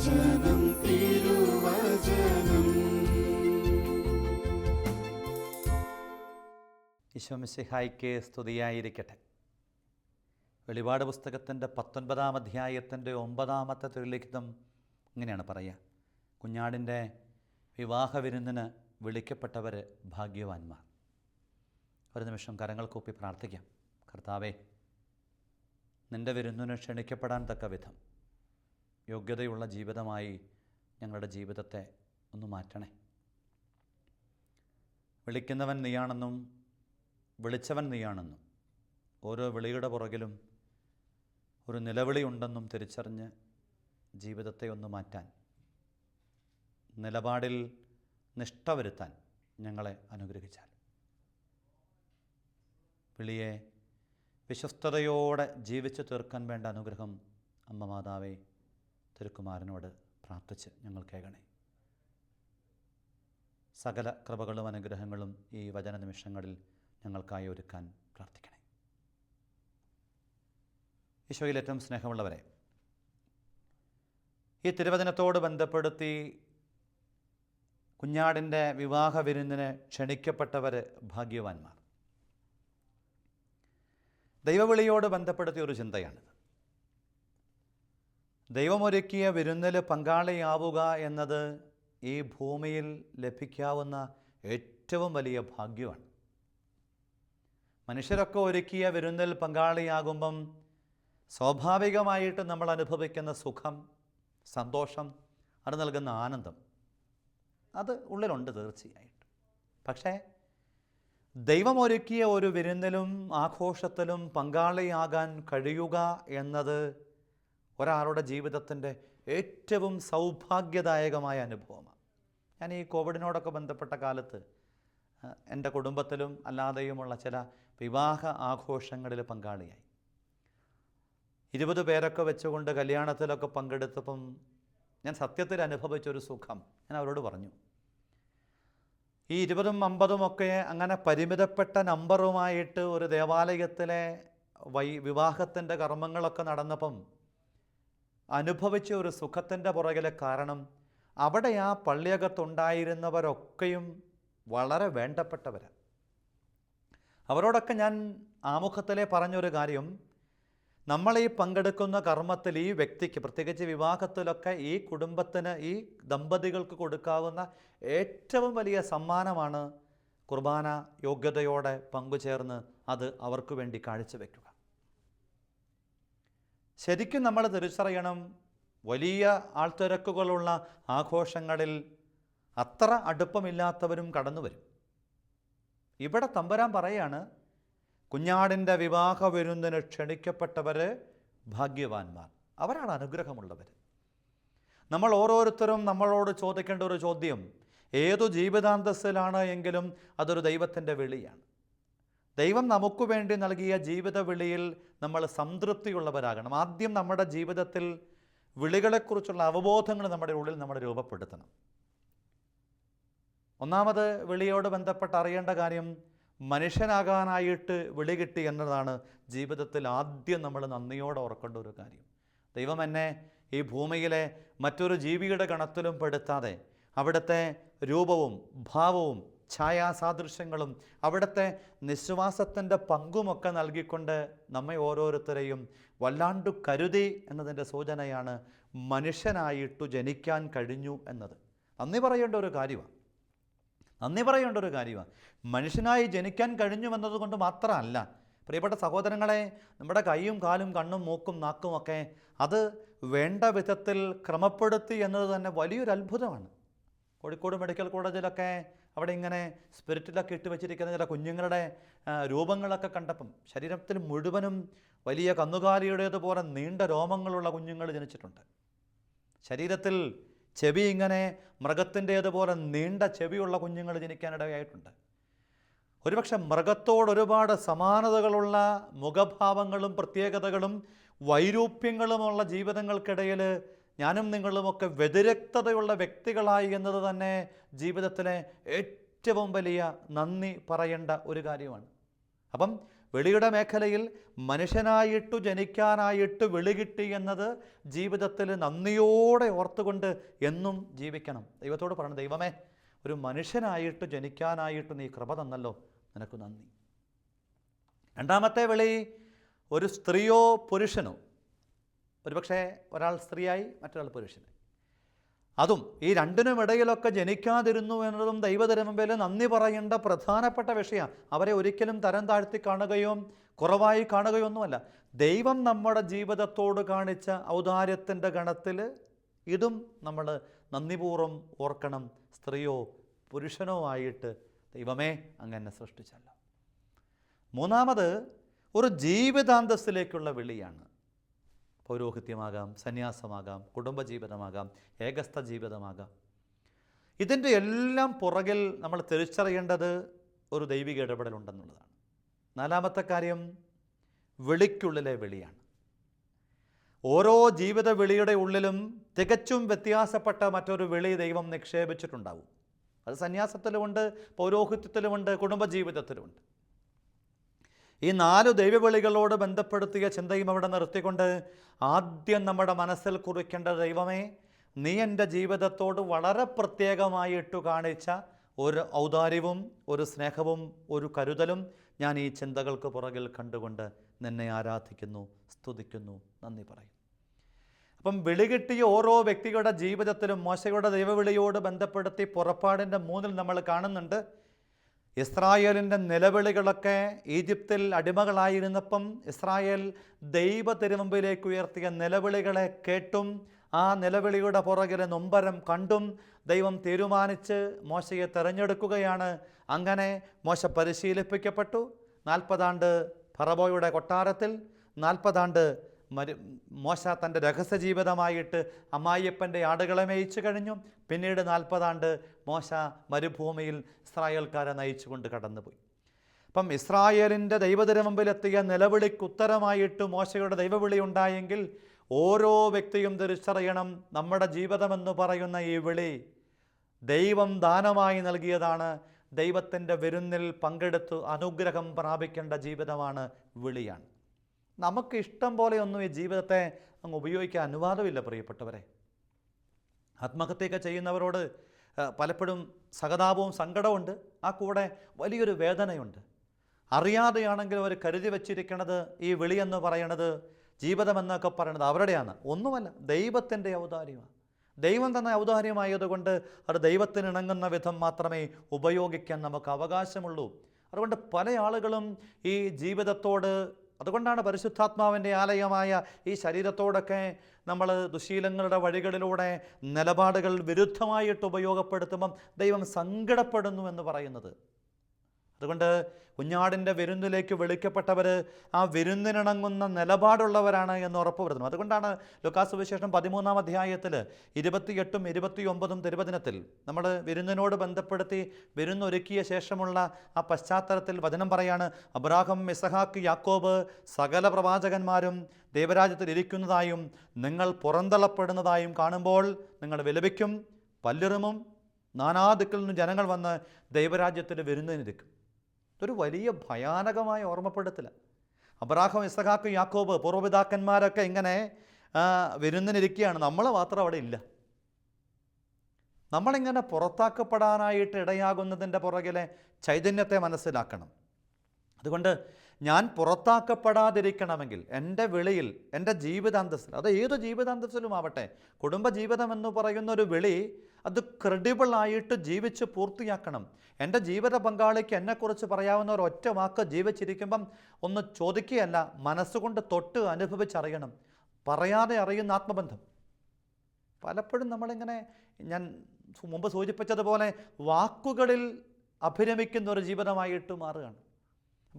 തിരുവചനം. സ്തുതിയായിരിക്കട്ടെ. വെളിപാട് പുസ്തകത്തിന്റെ പത്തൊൻപതാം അധ്യായത്തിന്റെ ഒമ്പതാമത്തെ തിരുലിഖിതം ഇങ്ങനെയാണ് പറയുക. കുഞ്ഞാടിന്റെ വിവാഹ വിരുന്നിന് വിളിക്കപ്പെട്ടവർ ഭാഗ്യവാന്മാർ. ഒരു നിമിഷം കരങ്ങൾ കൂപ്പി പ്രാർത്ഥിക്കാം. കർത്താവേ നിന്റെ വിരുന്നിന് ക്ഷണിക്കപ്പെടാൻ തക്ക വിധം. യോഗ്യതയുള്ള ജീവിതമായി ഞങ്ങളുടെ ജീവിതത്തെ ഒന്ന് മാറ്റണേ. വിളിക്കുന്നവൻ നീയാണെന്നും വിളിച്ചവൻ നീയാണെന്നും ഓരോ വിളിയുടെ പുറകിലും ഒരു നിലവിളിയുണ്ടെന്നും തിരിച്ചറിഞ്ഞ് ജീവിതത്തെ ഒന്ന് മാറ്റാൻ നിലപാടിൽ നിഷ്ഠ വരുത്താൻ ഞങ്ങളെ അനുഗ്രഹിച്ചാൽ. വിളിയെ വിശ്വസ്തയോടെ ജീവിച്ചു തീർക്കാൻ വേണ്ട അനുഗ്രഹം അമ്മ മാതാവേ തിരുക്കുമാരനോട് പ്രാർത്ഥിച്ച് ഞങ്ങൾ കേൾക്കണേ. സകല കൃപകളും അനുഗ്രഹങ്ങളും ഈ വചന നിമിഷങ്ങളിൽ ഞങ്ങൾക്കായി ഒരുക്കാൻ പ്രാർത്ഥിക്കണേ. ഈശോയിൽ ഏറ്റവും സ്നേഹമുള്ളവരെ ഈ തിരുവചനത്തോട് ബന്ധപ്പെടുത്തി കുഞ്ഞാടിന്റെ വിവാഹ വിരുന്നിന് ക്ഷണിക്കപ്പെട്ടവർ ഭാഗ്യവാന്മാർ. ദൈവവിളിയോട് ബന്ധപ്പെടുത്തിയ ഒരു ചിന്തയാണിത്. ദൈവമൊരുക്കിയ വിരുന്നിൽ പങ്കാളിയാവുക എന്നത് ഈ ഭൂമിയിൽ ലഭിക്കാവുന്ന ഏറ്റവും വലിയ ഭാഗ്യമാണ്. മനുഷ്യരൊക്കെ ഒരുക്കിയ വിരുന്നിൽ പങ്കാളിയാകുമ്പം സ്വാഭാവികമായിട്ട് നമ്മൾ അനുഭവിക്കുന്ന സുഖം സന്തോഷം അത് നൽകുന്ന ആനന്ദം അത് ഉള്ളിലുണ്ട് തീർച്ചയായിട്ട്. പക്ഷേ ദൈവമൊരുക്കിയ ഒരു വിരുന്നിലും ആഘോഷത്തിലും പങ്കാളിയാകാൻ കഴിയുക എന്നത് ഒരാളുടെ ജീവിതത്തിന്റെ ഏറ്റവും സൗഭാഗ്യദായകമായ അനുഭവമാണ്. ഞാൻ ഈ കോവിഡിനോടൊക്കെ ബന്ധപ്പെട്ട കാലത്ത് എന്റെ കുടുംബത്തിലും അല്ലാതെയുമുള്ള ചില വിവാഹ ആഘോഷങ്ങളിൽ പങ്കാളിയായി. ഇരുപത് പേരൊക്കെ വെച്ചുകൊണ്ട് കല്യാണത്തിലൊക്കെ പങ്കെടുത്തപ്പം ഞാൻ സത്യത്തിൽ അനുഭവിച്ചൊരു സുഖം ഞാൻ അവരോട് പറഞ്ഞു. ഈ ഇരുപതും അമ്പതും ഒക്കെ അങ്ങനെ പരിമിതപ്പെട്ട നമ്പറുമായിട്ട് ഒരു ദേവാലയത്തിലെ വൈ വിവാഹത്തിന്റെ കർമ്മങ്ങളൊക്കെ നടന്നപ്പം അനുഭവിച്ച ഒരു സുഖത്തിന്റെ പുറകിലെ കാരണം അവിടെ ആ പള്ളിയകത്തുണ്ടായിരുന്നവരൊക്കെയും വളരെ വേണ്ടപ്പെട്ടവരാണ് അവരോടൊക്കെ ഞാൻ ആമുഖത്തിലെ പറഞ്ഞൊരു കാര്യം നമ്മൾ ഈ പങ്കെടുക്കുന്ന കർമ്മത്തിൽ ഈ വ്യക്തിക്ക് പ്രത്യേകിച്ച് വിവാഹത്തിലൊക്കെ ഈ കുടുംബത്തിന് ഈ ദമ്പതികൾക്ക് കൊടുക്കാവുന്ന ഏറ്റവും വലിയ സമ്മാനമാണ് കുർബാന യോഗ്യതയോടെ പങ്കുചേർന്ന് അത് അവർക്ക് വേണ്ടി കാഴ്ചവെക്കുക. ശരിക്കും നമ്മൾ തിരിച്ചറിയണം വലിയ ആൾത്തിരക്കുകളുള്ള ആഘോഷങ്ങളിൽ അത്ര അടുപ്പമില്ലാത്തവരും കടന്നു വരും. ഇവിടെ തമ്പുരാൻ പറയാണ് കുഞ്ഞാടിന്റെ വിവാഹ വിരുന്നിന് ക്ഷണിക്കപ്പെട്ടവർ ഭാഗ്യവാന്മാർ. അവരാണ് അനുഗ്രഹമുള്ളവർ. നമ്മൾ ഓരോരുത്തരും നമ്മളോട് ചോദിക്കേണ്ട ഒരു ചോദ്യം ഏതു ജീവിതാന്തസ്സിലാണ് എങ്കിലും അതൊരു ദൈവത്തിന്റെ വിളിയാണ്. ദൈവം നമുക്ക് വേണ്ടി നൽകിയ ജീവിത വിളിയിൽ നമ്മൾ സംതൃപ്തിയുള്ളവരാകണം. ആദ്യം നമ്മുടെ ജീവിതത്തിൽ വിളികളെക്കുറിച്ചുള്ള അവബോധങ്ങൾ നമ്മുടെ ഉള്ളിൽ നമ്മൾ രൂപപ്പെടുത്തണം. ഒന്നാമത് വിളിയോട് ബന്ധപ്പെട്ട് അറിയേണ്ട കാര്യം മനുഷ്യനാകാനായിട്ട് വിളി കിട്ടി എന്നതാണ് ജീവിതത്തിൽ ആദ്യം നമ്മൾ നന്ദിയോടെ ഓർക്കേണ്ട ഒരു കാര്യം. ദൈവം എന്നെ ഈ ഭൂമിയിലെ മറ്റൊരു ജീവിയുടെ ഗണത്തിലും പെടുത്താതെ അവിടുത്തെ രൂപവും ഭാവവും ഛായാസാദൃശ്യങ്ങളും അവിടുത്തെ നിശ്വാസത്തിന്റെ പങ്കുമൊക്കെ നൽകിക്കൊണ്ട് നമ്മെ ഓരോരുത്തരെയും വല്ലാണ്ടു കരുതി എന്നതിന്റെ സൂചനയാണ് മനുഷ്യനായിട്ടു ജനിക്കാൻ കഴിഞ്ഞു എന്നത്. നന്ദി പറയേണ്ട ഒരു കാര്യമാണ്. നന്ദി പറയേണ്ട ഒരു കാര്യമാണ്. മനുഷ്യനായി ജനിക്കാൻ കഴിഞ്ഞു എന്നതുകൊണ്ട് മാത്രമല്ല പ്രിയപ്പെട്ട സഹോദരങ്ങളെ നമ്മുടെ കൈയും കാലും കണ്ണും മൂക്കും നാക്കും ഒക്കെ അത് വേണ്ട വിധത്തിൽ ക്രമപ്പെടുത്തി എന്നത് തന്നെ വലിയൊരു അത്ഭുതമാണ്. കോഴിക്കോട് മെഡിക്കൽ കോളേജിലൊക്കെ അവിടെ ഇങ്ങനെ സ്പിരിറ്റിലൊക്കെ ഇട്ട് വെച്ചിരിക്കുന്ന ചില കുഞ്ഞുങ്ങളുടെ രൂപങ്ങളൊക്കെ കണ്ടപ്പം ശരീരത്തിൽ മുഴുവനും വലിയ കന്നുകാലിയുടേതുപോലെ നീണ്ട രോമങ്ങളുള്ള കുഞ്ഞുങ്ങൾ ജനിച്ചിട്ടുണ്ട്. ശരീരത്തിൽ ചെവി ഇങ്ങനെ മൃഗത്തിന്റേതുപോലെ നീണ്ട ചെവിയുള്ള കുഞ്ഞുങ്ങൾ ജനിക്കാനിടയായിട്ടുണ്ട്. ഒരുപക്ഷെ മൃഗത്തോട് ഒരുപാട് സമാനതകളുള്ള മുഖഭാവങ്ങളും പ്രത്യേകതകളും വൈരൂപ്യങ്ങളുമുള്ള ജീവിതങ്ങൾക്കിടയിൽ ഞാനും നിങ്ങളുമൊക്കെ വ്യതിരക്തതയുള്ള വ്യക്തികളായി എന്നത് തന്നെ ജീവിതത്തിലെ ഏറ്റവും വലിയ നന്ദി പറയേണ്ട ഒരു കാര്യമാണ്. അപ്പം വെളിയുടെ മേഖലയിൽ മനുഷ്യനായിട്ടു ജനിക്കാനായിട്ട് വെളി കിട്ടി എന്നത് ജീവിതത്തിൽ നന്ദിയോടെ ഓർത്തുകൊണ്ട് എന്നും ജീവിക്കണം. ദൈവത്തോട് പറയണം ദൈവമേ ഒരു മനുഷ്യനായിട്ട് ജനിക്കാനായിട്ട് നീ കൃപ തന്നല്ലോ. നിനക്ക് നന്ദി. രണ്ടാമത്തെ വെളി ഒരു സ്ത്രീയോ പുരുഷനോ? ഒരുപക്ഷെ ഒരാൾ സ്ത്രീയായി മറ്റൊരാൾ പുരുഷനായി. അതും ഈ രണ്ടിനും ഇടയിലൊക്കെ ജനിക്കാതിരുന്നു എന്നതും ദൈവതിരുമുമ്പിൽ നന്ദി പറയേണ്ട പ്രധാനപ്പെട്ട വിഷയമാണ് അവരെ ഒരിക്കലും തരം താഴ്ത്തി കാണുകയോ കുറവായി കാണുകയോ ഒന്നുമല്ല. ദൈവം നമ്മുടെ ജീവിതത്തോട് കാണിച്ച ഔദാര്യത്തിന്റെ ഗണത്തിൽ ഇതും നമ്മൾ നന്ദിപൂർവം ഓർക്കണം. സ്ത്രീയോ പുരുഷനോ ആയിട്ട് ദൈവമേ അങ്ങനെ സൃഷ്ടിച്ചല്ല. മൂന്നാമത് ഒരു ജീവിതാന്തസ്സിലേക്കുള്ള വിളിയാണ്. പൗരോഹിത്യമാകാം സന്യാസമാകാം കുടുംബജീവിതമാകാം ഏകസ്ഥ ജീവിതമാകാം ഇതിന്റെ എല്ലാം പുറകിൽ നമ്മൾ തിരിച്ചറിയേണ്ടത് ഒരു ദൈവിക ഇടപെടലുണ്ടെന്നുള്ളതാണ്. നാലാമത്തെ കാര്യം വിളിക്കുള്ളിലെ വിളിയാണ്. ഓരോ ജീവിത വിളിയുടെ ഉള്ളിലും തികച്ചും വ്യത്യാസപ്പെട്ട മറ്റൊരു വിളി ദൈവം നിക്ഷേപിച്ചിട്ടുണ്ടാവും. അത് സന്യാസത്തിലുമുണ്ട് പൗരോഹിത്യത്തിലുമുണ്ട് കുടുംബജീവിതത്തിലുമുണ്ട്. ഈ നാല് ദൈവവിളികളോട് ബന്ധപ്പെടുത്തിയ ചിന്തയും അവിടെ നിർത്തിക്കൊണ്ട് ആദ്യം നമ്മുടെ മനസ്സിൽ കുറിക്കേണ്ട ദൈവമേ നീ എന്റെ ജീവിതത്തോട് വളരെ പ്രത്യേകമായിട്ട് കാണിച്ച ഒരു ഔദാര്യവും ഒരു സ്നേഹവും ഒരു കരുതലും ഞാൻ ഈ ചിന്തകൾക്ക് പുറകിൽ കണ്ടുകൊണ്ട് നിന്നെ ആരാധിക്കുന്നു സ്തുതിക്കുന്നു നന്ദി പറയും അപ്പം വിളി കിട്ടിയ ഓരോ വ്യക്തികളുടെ ജീവിതത്തിലും മോശയുടെ ദൈവവിളിയോട് ബന്ധപ്പെടുത്തി പുറപ്പാടിന്റെ മൂന്നിൽ നമ്മൾ കാണുന്നുണ്ട്. ഇസ്രായേലിന്റെ നിലവിളികളൊക്കെ ഈജിപ്തിൽ അടിമകളായിരുന്നപ്പം ഇസ്രായേൽ ദൈവ തിരുമുമ്പിലേക്ക് ഉയർത്തിയ നിലവിളികളെ കേട്ടും ആ നിലവിളിയുടെ പുറകിലെ നൊമ്പരം കണ്ടും ദൈവം തീരുമാനിച്ച് മോശയെ തിരഞ്ഞെടുക്കുകയാണ്. അങ്ങനെ മോശ പരിശീലിപ്പിക്കപ്പെട്ടു. നാൽപ്പതാണ്ട് ഫറബോയുടെ കൊട്ടാരത്തിൽ നാൽപ്പതാണ്ട് മരു മോശ തന്റെ രഹസ്യ ജീവിതമായിട്ട് അമ്മായിയപ്പന്റെ ആടുകളെ മേയിച്ചു കഴിഞ്ഞു. പിന്നീട് നാൽപ്പതാണ്ട് മോശ മരുഭൂമിയിൽ ഇസ്രായേൽക്കാരെ നയിച്ചുകൊണ്ട് കടന്നുപോയി. അപ്പം ഇസ്രായേലിന്റെ ദൈവത്തിന് മുമ്പിലെത്തിയ നിലവിളിക്ക് ഉത്തരമായിട്ട് മോശയുടെ ദൈവവിളി ഉണ്ടായെങ്കിൽ ഓരോ വ്യക്തിയും തിരിച്ചറിയണം നമ്മുടെ ജീവിതമെന്ന് പറയുന്ന ഈ വിളി ദൈവം ദാനമായി നൽകിയതാണ്. ദൈവത്തിന്റെ വിരുന്നിൽ പങ്കെടുത്ത് അനുഗ്രഹം പ്രാപിക്കേണ്ട ജീവിതമാണ് വിളിയാണ്. നമുക്ക് ഇഷ്ടം പോലെയൊന്നും ഈ ജീവിതത്തെ അങ്ങ് ഉപയോഗിക്കാൻ അനുവാദമില്ല പ്രിയപ്പെട്ടവരെ. ആത്മഹത്യയൊക്കെ ചെയ്യുന്നവരോട് പലപ്പോഴും സഹതാപവും സങ്കടമുണ്ട് ആ കൂടെ വലിയൊരു വേദനയുണ്ട്. അറിയാതെയാണെങ്കിൽ അവർ കരുതി വച്ചിരിക്കണത് ഈ വിളിയെന്ന് പറയണത് ജീവിതമെന്നൊക്കെ പറയണത് അവരുടെയാണ്. ഒന്നുമല്ല ദൈവത്തിന്റെ ഔദാര്യമാണ്. ദൈവം തന്നെ ഔദാര്യമായതുകൊണ്ട് അത് ദൈവത്തിന് ഇണങ്ങുന്ന വിധം മാത്രമേ ഉപയോഗിക്കാൻ നമുക്ക് അവകാശമുള്ളൂ. അതുകൊണ്ട് പല ആളുകളും ഈ ജീവിതത്തോട് അതുകൊണ്ടാണ് പരിശുദ്ധാത്മാവിന്റെ ആലയമായ ഈ ശരീരത്തോടൊക്കെ നമ്മൾ ദുശീലങ്ങളുടെ വഴികളിലൂടെ നിലപാടുകൾ വിരുദ്ധമായിട്ട് ഉപയോഗപ്പെടുത്തുമ്പം ദൈവം സങ്കടപ്പെടുന്നു എന്ന് പറയുന്നത്. അതുകൊണ്ട് കുഞ്ഞാടിന്റെ വിരുന്നിലേക്ക് വിളിക്കപ്പെട്ടവർ ആ വിരുന്നിനിണങ്ങുന്ന നിലപാടുള്ളവരാണ് എന്ന് ഉറപ്പുവരുത്തുന്നു അതുകൊണ്ടാണ് ലുക്കാസ് വിശേഷം പതിമൂന്നാം അധ്യായത്തിൽ ഇരുപത്തിയെട്ടും ഇരുപത്തിയൊമ്പതും തിരുവചനത്തിൽ നമ്മൾ വിരുന്നിനോട് ബന്ധപ്പെടുത്തി വിരുന്നൊരുക്കിയ ശേഷമുള്ള ആ പശ്ചാത്തലത്തിൽ വചനം പറയാണ് അബ്രാഹം മിസഹാക്ക് യാക്കോബ് സകല പ്രവാചകന്മാരും ദൈവരാജ്യത്തിൽ ഇരിക്കുന്നതായും നിങ്ങൾ പുറന്തള്ളപ്പെടുന്നതായും കാണുമ്പോൾ നിങ്ങൾ വിലപിക്കും പല്ലിറുമും നാനാദിക്കിൽ നിന്നും ജനങ്ങൾ വന്ന് ദൈവരാജ്യത്തിൽ വിരുന്നിനിരിക്കും. ഇതൊരു വലിയ ഭയാനകമായ ഓർമ്മപ്പെടുത്തൽ. അബ്രാഹം ഇസഹാക്ക് യാക്കോബ് പൂർവപിതാക്കന്മാരൊക്കെ ഇങ്ങനെ വരുന്നതിനിരിക്കുകയാണ് നമ്മൾ മാത്രം അവിടെ ഇല്ല. നമ്മളിങ്ങനെ പുറത്താക്കപ്പെടാനായിട്ട് ഇടയാകുന്നതിന്റെ പുറകിലെ ചൈതന്യത്തെ മനസ്സിലാക്കണം. അതുകൊണ്ട് ഞാൻ പുറത്താക്കപ്പെടാതിരിക്കണമെങ്കിൽ എന്റെ വിളിയിൽ എന്റെ ജീവിതാന്തസ്സിൽ അത് ഏത് ജീവിതാന്തസ്സിലും ആവട്ടെ കുടുംബജീവിതം എന്ന് പറയുന്ന ഒരു വിളി അത് ക്രെഡിബിൾ ആയിട്ട് ജീവിച്ച് പൂർത്തിയാക്കണം. എന്റെ ജീവിത പങ്കാളിക്ക് എന്നെക്കുറിച്ച് പറയാവുന്ന ഒരു ഒറ്റ വാക്ക് ജീവിച്ചിരിക്കുമ്പം ഒന്ന് ചോദിക്കുകയല്ല മനസ്സുകൊണ്ട് തൊട്ട് അനുഭവിച്ചറിയണം. പറയാതെ അറിയുന്ന ആത്മബന്ധം. പലപ്പോഴും നമ്മളിങ്ങനെ ഞാൻ മുമ്പ് സൂചിപ്പിച്ചതുപോലെ വാക്കുകളിൽ അഭിരമിക്കുന്ന ഒരു ജീവിതമായിട്ട് മാറുകയാണ്.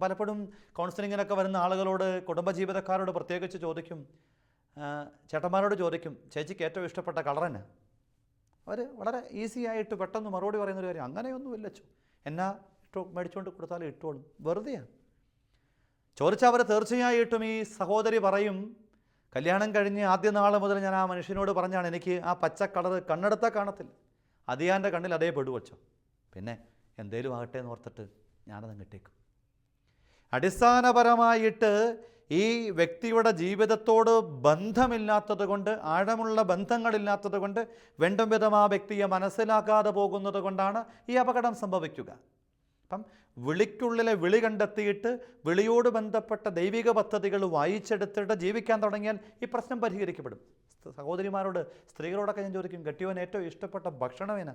പലപ്പോഴും കൗൺസിലിങ്ങിനൊക്കെ വരുന്ന ആളുകളോട് കുടുംബജീവിതക്കാരോട് പ്രത്യേകിച്ച് ചോദിക്കും. ചേട്ടന്മാരോട് ചോദിക്കും ചേച്ചിക്ക് ഏറ്റവും ഇഷ്ടപ്പെട്ട കളർ എന്നാ? അവർ വളരെ ഈസി ആയിട്ട് പെട്ടെന്ന് മറുപടി പറയുന്നൊരു കാര്യം. അങ്ങനെയൊന്നുമില്ല ചോ എന്നാ ഇട്ടോ മേടിച്ചുകൊണ്ട് കൊടുത്താലും ഇട്ടോളും. വെറുതെയാണ് ചോദിച്ചാൽ അവർ തീർച്ചയായിട്ടും ഈ സഹോദരി പറയും കല്യാണം കഴിഞ്ഞ് ആദ്യ നാൾ മുതൽ ഞാൻ ആ മനുഷ്യനോട് പറഞ്ഞാണ് എനിക്ക് ആ പച്ച കളർ കണ്ണെടുത്താൽ കാണത്തില്ല. അതിയാന്റെ കണ്ണിൽ അതേ പെടുവച്ചോ പിന്നെ എന്തേലും ആകട്ടെ എന്ന് ഓർത്തിട്ട് ഞാനത് ഇട്ടേക്കും. അടിസ്ഥാനപരമായിട്ട് ഈ വ്യക്തിയുടെ ജീവിതത്തോട് ബന്ധമില്ലാത്തത് കൊണ്ട് ആഴമുള്ള ബന്ധങ്ങളില്ലാത്തത് കൊണ്ട് വേണ്ടും വിധം ആ വ്യക്തിയെ മനസ്സിലാക്കാതെ പോകുന്നത് കൊണ്ടാണ് ഈ അപകടം സംഭവിക്കുക. അപ്പം വിളിക്കുള്ളിലെ വിളി കണ്ടെത്തിയിട്ട് വിളിയോട് ബന്ധപ്പെട്ട ദൈവിക പദ്ധതികൾ വായിച്ചെടുത്തിട്ട് ജീവിക്കാൻ തുടങ്ങിയാൽ ഈ പ്രശ്നം പരിഹരിക്കപ്പെടും. സഹോദരിമാരോട് സ്ത്രീകളോടൊക്കെ ഞാൻ ചോദിക്കും കെട്ടിയവൻ ഏറ്റവും ഇഷ്ടപ്പെട്ട ഭക്ഷണം ഏനാ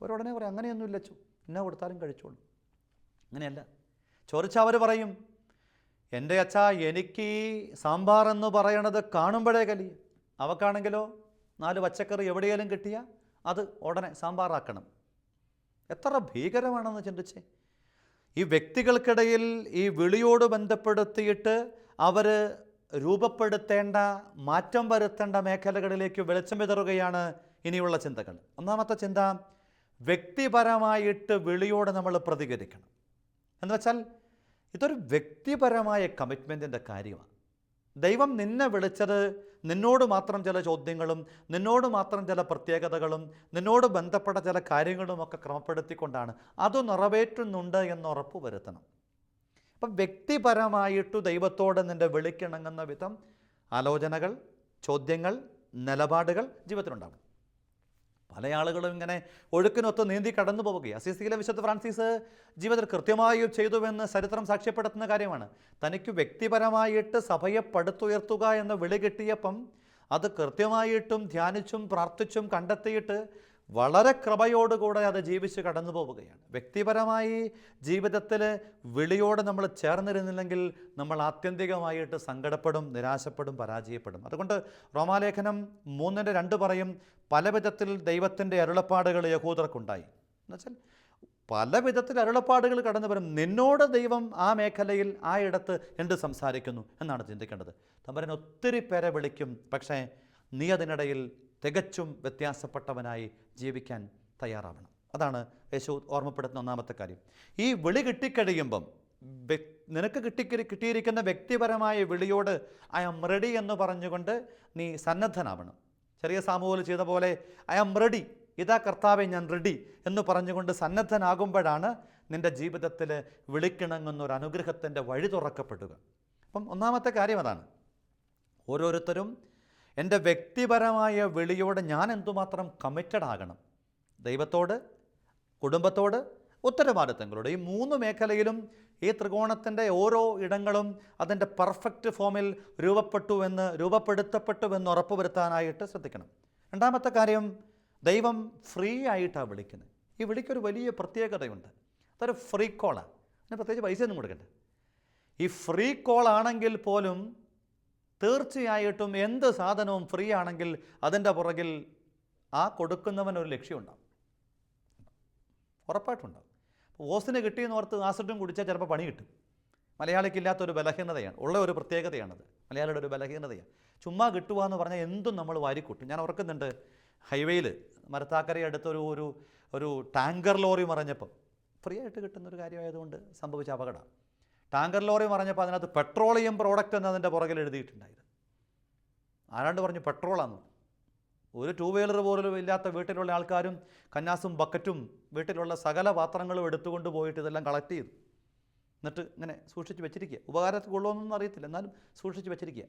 അവരോടനെ പറയും അങ്ങനെയൊന്നും ഇല്ലച്ചു എന്നാ കൊടുത്താലും കഴിച്ചോളൂ. അങ്ങനെയല്ല. ചോദിച്ചാൽ അവർ പറയും എന്റെ അച്ഛ എനിക്ക് സാമ്പാർ എന്ന് പറയണത് കാണുമ്പോഴേ കലി. അവക്കാണെങ്കിലോ നാല് പച്ചക്കറി എവിടെയെങ്കിലും കിട്ടിയാൽ അത് ഉടനെ സാമ്പാറാക്കണം. എത്ര ഭീകരമാണെന്ന് ചിന്തിച്ചേ. ഈ വ്യക്തികൾക്കിടയിൽ ഈ വിളിയോട് ബന്ധപ്പെടുത്തിയിട്ട് അവർ രൂപപ്പെടുത്തേണ്ട മാറ്റം വരുത്തേണ്ട മേഖലകളിലേക്ക് വെളിച്ചം വിതറുകയാണ് ഇനിയുള്ള ചിന്തകൾ. ഒന്നാമത്തെ ചിന്ത വ്യക്തിപരമായിട്ട് വിളിയോട് നമ്മൾ പ്രതികരിക്കണം. എന്ന് വെച്ചാൽ ഇതൊരു വ്യക്തിപരമായ കമ്മിറ്റ്മെന്റിന്റെ കാര്യമാണ്. ദൈവം നിന്നെ വിളിച്ചത് നിന്നോട് മാത്രം ചില ചോദ്യങ്ങളും നിന്നോട് മാത്രം ചില പ്രത്യേകതകളും നിന്നോട് ബന്ധപ്പെട്ട ചില കാര്യങ്ങളുമൊക്കെ ക്രമപ്പെടുത്തിക്കൊണ്ടാണ്. അത് നിറവേറ്റുന്നുണ്ട് എന്ന് ഉറപ്പ് വരുത്തണം. അപ്പം വ്യക്തിപരമായിട്ടു ദൈവത്തോട് നിന്റെ വിളിക്കിണങ്ങുന്ന വിധം ആലോചനകൾ ചോദ്യങ്ങൾ നിലപാടുകൾ ജീവിതത്തിലുണ്ടാവും പല ആളുകളും ഇങ്ങനെ ഒഴുക്കിനൊത്ത് നീന്തി കടന്നു പോവുകയാണ് അസിസിയിലെ വിശുദ്ധ ഫ്രാൻസിസ് ജീവിതത്തിൽ കൃത്യമായി ചെയ്തുവെന്ന് ചരിത്രം സാക്ഷ്യപ്പെടുത്തുന്ന കാര്യമാണ്. തനിക്ക് വ്യക്തിപരമായിട്ട് സഭയെ പടുത്തുയർത്തുക എന്ന വിളി കിട്ടിയപ്പം അത് കൃത്യമായിട്ടും ധ്യാനിച്ചും പ്രാർത്ഥിച്ചും കണ്ടെത്തിയിട്ട് വളരെ കൃപയോടുകൂടെ അത് ജീവിച്ച് കടന്നു പോവുകയാണ്. വ്യക്തിപരമായി ജീവിതത്തിൽ വിളിയോടെ നമ്മൾ ചേർന്നിരുന്നില്ലെങ്കിൽ നമ്മൾ ആത്യന്തികമായിട്ട് സങ്കടപ്പെടും നിരാശപ്പെടും പരാജയപ്പെടും. അതുകൊണ്ട് റോമാലേഖനം മൂന്നിന്റെ രണ്ട് പറയും പല വിധത്തിൽ ദൈവത്തിന്റെ അരുളപ്പാടുകൾ യഹൂദർക്കുണ്ടായി. എന്നുവെച്ചാൽ പല വിധത്തിൽ അരുളപ്പാടുകൾ കടന്നു വരും. നിന്നോട് ദൈവം ആ മേഖലയിൽ ആ ഇടത്ത് എന്ത് സംസാരിക്കുന്നു? എന്നാണ് ചിന്തിക്കേണ്ടത്. തമ്പരൻ ഒത്തിരി പേരെ വിളിക്കും പക്ഷേ നീ അതിനിടയിൽ തികച്ചും വ്യത്യാസപ്പെട്ടവനായി ജീവിക്കാൻ തയ്യാറാവണം. അതാണ് യേശു ഓർമ്മപ്പെടുത്തുന്ന ഒന്നാമത്തെ കാര്യം. ഈ വിളി കിട്ടിക്കഴിയുമ്പം നിനക്ക് കിട്ടി കിട്ടിയിരിക്കുന്ന വ്യക്തിപരമായ വിളിയോട് ഐ ആം റെഡി എന്ന് പറഞ്ഞുകൊണ്ട് നീ സന്നദ്ധനാവണം. ചെറിയ സാമൂഹ്യം ചെയ്ത പോലെ ഐ ആം റെഡി ഇതാ കർത്താവെ ഞാൻ റെഡി എന്ന് പറഞ്ഞുകൊണ്ട് സന്നദ്ധനാകുമ്പോഴാണ് നിന്റെ ജീവിതത്തിൽ വിളിക്കിണങ്ങുന്ന ഒരു അനുഗ്രഹത്തിന്റെ വഴി തുറക്കപ്പെടുക. അപ്പം ഒന്നാമത്തെ കാര്യം അതാണ്. ഓരോരുത്തരും എന്റെ വ്യക്തിപരമായ വിളിയോട് ഞാൻ എന്തുമാത്രം കമ്മിറ്റഡ് ആകണം? ദൈവത്തോട് കുടുംബത്തോട് ഉത്തരവാദിത്തങ്ങളോട്. ഈ മൂന്ന് മേഖലയിലും ഈ ത്രികോണത്തിന്റെ ഓരോ ഇടങ്ങളും അതിന്റെ പെർഫെക്റ്റ് ഫോമിൽ രൂപപ്പെട്ടു എന്ന് രൂപപ്പെടുത്തപ്പെട്ടു എന്ന് ഉറപ്പുവരുത്താനായിട്ട് ശ്രദ്ധിക്കണം. രണ്ടാമത്തെ കാര്യം ദൈവം ഫ്രീ ആയിട്ടാണ് വിളിക്കുന്നത്. ഈ വിളിക്കൊരു വലിയ പ്രത്യേകതയുണ്ട്. അതൊരു ഫ്രീ കോളാണ് അതിന് പ്രത്യേകിച്ച് പൈസ ഒന്നും കൊടുക്കണ്ട. ഈ ഫ്രീ കോൾ ആണെങ്കിൽ പോലും തീർച്ചയായിട്ടും എന്ത് സാധനവും ഫ്രീ ആണെങ്കിൽ അതിന്റെ പുറകിൽ ആ കൊടുക്കുന്നവൻ ഒരു ലക്ഷ്യമുണ്ടാവും. ഉറപ്പായിട്ടുണ്ടാവും. അപ്പോൾ ഓസിന് കിട്ടിയെന്ന് ഓർത്ത് ആസിഡും കുടിച്ചാൽ ചിലപ്പോൾ പണി കിട്ടും. മലയാളിക്കില്ലാത്തൊരു ബലഹീനതയാണ്. ഉള്ള ഒരു പ്രത്യേകതയാണത്. മലയാളിയുടെ ഒരു ബലഹീനതയാണ്. ചുമ്മാ കിട്ടുക എന്ന് പറഞ്ഞാൽ എന്തും നമ്മൾ വാരിക്കൂട്ടും. ഞാൻ ഓർക്കുന്നുണ്ട് ഹൈവേയിൽ മരത്താക്കര അടുത്തൊരു ഒരു ഒരു ടാങ്കർ ലോറി മറിഞ്ഞപ്പം ഫ്രീ ആയിട്ട് കിട്ടുന്നൊരു കാര്യമായതുകൊണ്ട് സംഭവിച്ച അപകടം. ടാങ്കർ ലോറി പറഞ്ഞപ്പോൾ അതിനകത്ത് പെട്രോളിയം പ്രോഡക്റ്റ് എന്നതിന്റെ പുറകിൽ എഴുതിയിട്ടുണ്ടായിരുന്നു. ആരാണ്ട് പറഞ്ഞു പെട്രോളാന്ന്? ഒരു ടൂ വീലർ പോലും ഇല്ലാത്ത വീട്ടിലുള്ള ആൾക്കാരും കന്നാസും ബക്കറ്റും വീട്ടിലുള്ള സകല പാത്രങ്ങളും എടുത്തുകൊണ്ട് പോയിട്ട് ഇതെല്ലാം കളക്ട് ചെയ്തു. എന്നിട്ട് ഇങ്ങനെ സൂക്ഷിച്ച് വെച്ചിരിക്കുക. ഉപകാരത്തിൽ കൊള്ളുമെന്നൊന്നും അറിയത്തില്ല. എന്നാലും സൂക്ഷിച്ച് വെച്ചിരിക്കുക.